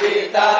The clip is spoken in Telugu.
Kita